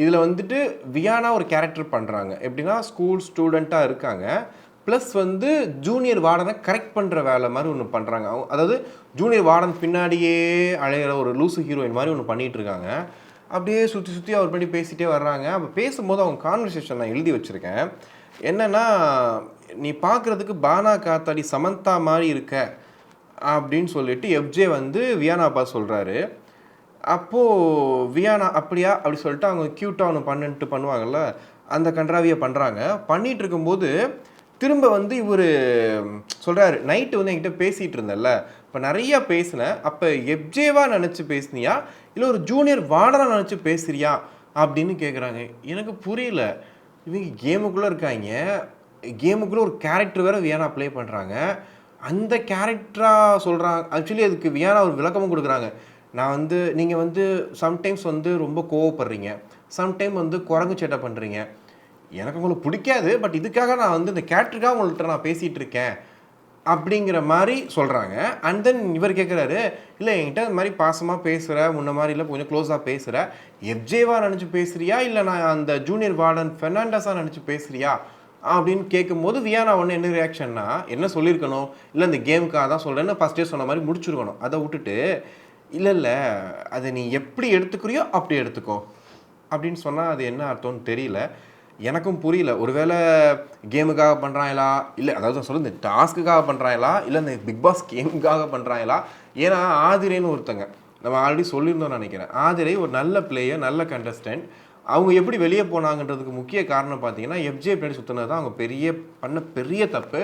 இதில் வந்துட்டு வியானா ஒரு கேரக்டர் பண்ணுறாங்க எப்படின்னா ஸ்கூல் ஸ்டூடெண்ட்டாக இருக்காங்க. ப்ளஸ் வந்து ஜூனியர் வார்டனை கரெக்ட் பண்ணுற வேலை மாதிரி ஒன்று பண்ணுறாங்க அதாவது ஜூனியர் வார்டன் பின்னாடியே அழையிற ஒரு லூசு ஹீரோயின் மாதிரி ஒன்று பண்ணிகிட்ருக்காங்க அப்படியே சுற்றி சுற்றி அவர் பண்ணி பேசிகிட்டே வர்றாங்க. அப்போ பேசும்போது அவங்க கான்வர்சேஷன் நான் எழுதி வச்சுருக்கேன். என்னென்னா நீ பார்க்குறதுக்கு பானா காத்தாடி சமந்தா மாதிரி இருக்க. அப்படின்னு சொல்லிட்டு எஃப்ஜே வந்து வியானாப்பா சொல்கிறாரு அப்போது வியானா அப்படியா? அப்படி சொல்லிட்டு அவங்க க்யூட்டாக ஒன்று பண்ணுன்ட்டு பண்ணுவாங்கல்ல அந்த கன்றாவியை பண்ணுறாங்க பண்ணிகிட்டு இருக்கும்போது திரும்ப வந்து இவர் சொல்கிறாரு நைட்டு வந்து என்கிட்ட பேசிகிட்டு இருந்தேன்ல இப்போ நிறையா பேசினேன் அப்போ எப்ஜேவாக நினச்சி பேசுனியா? இல்லை ஒரு ஜூனியர் வார்டனாக நினச்சி பேசுறியா? அப்படின்னு கேட்குறாங்க எனக்கு புரியல. இவங்க கேமுக்குள்ளே இருக்காங்க. கேமுக்குள்ளே ஒரு கேரக்டர் வேறு வியானா ப்ளே பண்ணுறாங்க அந்த கேரக்டராக சொல்கிறாங்க ஆக்சுவலி அதுக்கு வியானா ஒரு விளக்கமும் கொடுக்குறாங்க. நான் வந்து நீங்கள் வந்து சம்டைம்ஸ் வந்து ரொம்ப கோவப்படுறீங்க. சம்டைம் வந்து குரங்கு சேட்டை பண்ணுறீங்க எனக்கு உங்களுக்கு பிடிக்காது பட் இதுக்காக நான் வந்து இந்த கேரக்டருக்காக உங்கள்கிட்ட நான் பேசிகிட்டு இருக்கேன் அப்படிங்கிற மாதிரி சொல்கிறாங்க அண்ட் தென் இவர் கேட்குறாரு இல்லை என்கிட்ட இந்த மாதிரி பாசமாக பேசுகிற முன்ன மாதிரி இல்லை கொஞ்சம் க்ளோஸாக பேசுகிற எஃப்ஜேவாக நினச்சி பேசுகிறியா இல்லை நான் அந்த ஜூனியர் வார்டன் ஃபெர்னாண்டஸாக நினச்சி பேசுகிறியா அப்படின்னு கேட்கும்போது வியானா ஒன்று என்ன ரியாக்ஷன்னா என்ன சொல்லியிருக்கணும்? இல்லை இந்த கேமுக்காக தான் சொல்கிறேன்னு ஃபஸ்ட்டே சொன்ன மாதிரி முடிச்சிருக்கணும். அதை விட்டுட்டு இல்லை இல்லை அதை நீ எப்படி எடுத்துக்கிறியோ அப்படி எடுத்துக்கோ. அப்படின்னு சொன்னால் அது என்ன அர்த்தம்னு தெரியல. எனக்கும் புரியல. ஒருவேளை கேமுக்காக பண்ணுறாங்களா இல்லை அதாவது நான் இந்த டாஸ்க்குக்காக பண்ணுறாங்களா இல்லை இந்த பிக் பாஸ் கேமுக்காக பண்ணுறாங்களா ஏன்னா ஆதிரேன்னு ஒருத்தங்க. நம்ம ஆல்ரெடி சொல்லியிருந்தோம்னு நினைக்கிறேன். ஆதிரை ஒரு நல்ல பிளேயர் நல்ல கண்டஸ்டன்ட் அவங்க எப்படி வெளியே போனாங்கன்றதுக்கு முக்கிய காரணம் பார்த்தீங்கன்னா எஃப்ஜே பின்னாடி சுற்றினது தான் அவங்க பெரிய பண்ண பெரிய தப்பு.